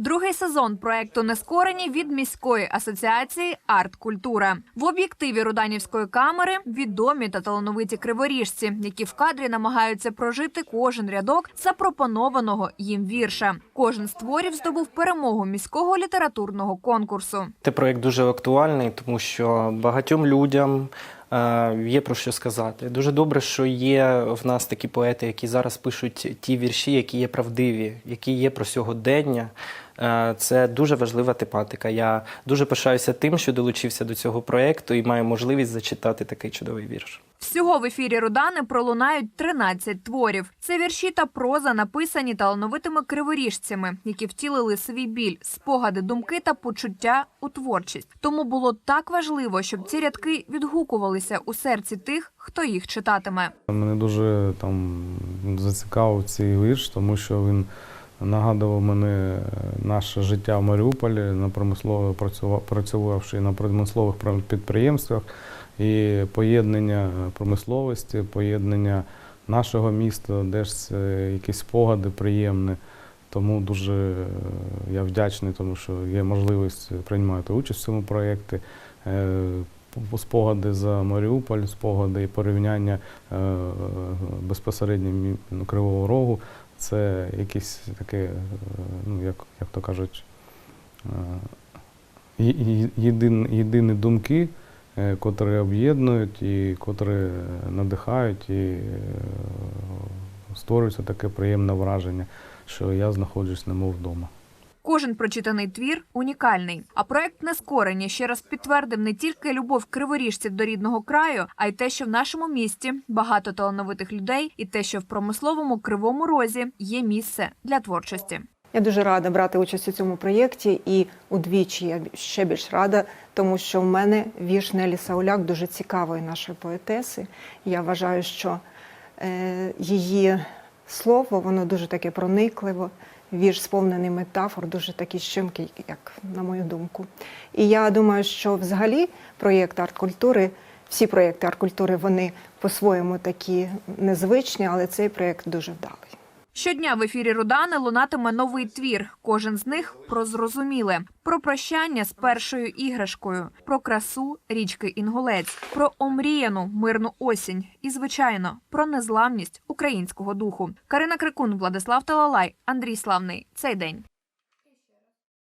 Другий сезон проекту Нескорені від міської асоціації Арт-Культура в об'єктиві Руданівської камери відомі та талановиті криворіжці, які в кадрі намагаються прожити кожен рядок запропонованого їм вірша. Кожен з творів здобув перемогу міського літературного конкурсу. Цей проєкт дуже актуальний, тому що багатьом людям е, є про що сказати. Дуже добре, що є в нас такі поети, які зараз пишуть ті вірші, які є правдиві, які є про сьогодення. Е, Це дуже важлива тематика. Я дуже пишаюся тим, що долучився до цього проєкту і маю можливість зачитати такий чудовий вірш. Всього в ефірі Рудани пролунають 13 творів. Це вірші та проза, написані талановитими криворіжцями, які втілили свій біль, спогади, думки та почуття у творчість. Тому було так важливо, щоб ці рядки відгукувалися у серці тих, хто їх читатиме. Мене дуже там зацікавив цей вірш, тому що він нагадував мене наше життя в Маріуполі, на промислово працювавши на промислових пр- підприємствах, і поєднання промисловості, поєднання нашого міста, де це якісь спогади приємні. Тому дуже е, я вдячний, тому що є можливість приймати участь в цьому проєкті. Е, Спогади за Маріуполь, спогади і порівняння е, безпосередньо ну, Кривого Рогу. Це якісь таке, ну, як, як то кажуть, е, єдин, єдині думки, е, котрі об'єднують і котрі надихають, і е, створюється таке приємне враження, що я знаходжусь немов вдома. Кожен прочитаний твір унікальний. А проект Нескорені ще раз підтвердив не тільки любов криворіжців до рідного краю, а й те, що в нашому місті багато талановитих людей, і те, що в промисловому кривому розі є місце для творчості. Я дуже рада брати участь у цьому проєкті і удвічі я ще більш рада, тому що в мене вірш Нелі Сауляк дуже цікавої нашої поетеси. Я вважаю, що е, її слово воно дуже таке проникливо. Вірш сповнений метафор, дуже такий щемкий, як на мою думку. І я думаю, що взагалі проєкт арт-культури, всі проєкти арт-культури, вони по-своєму такі незвичні, але цей проєкт дуже вдалий. Щодня в ефірі Рудани лунатиме новий твір. Кожен з них про зрозуміле, про прощання з першою іграшкою, про красу річки Інгулець, про омріяну мирну осінь і, звичайно, про незламність українського духу. Карина Крикун, Владислав Талалай, Андрій Славний. Цей день.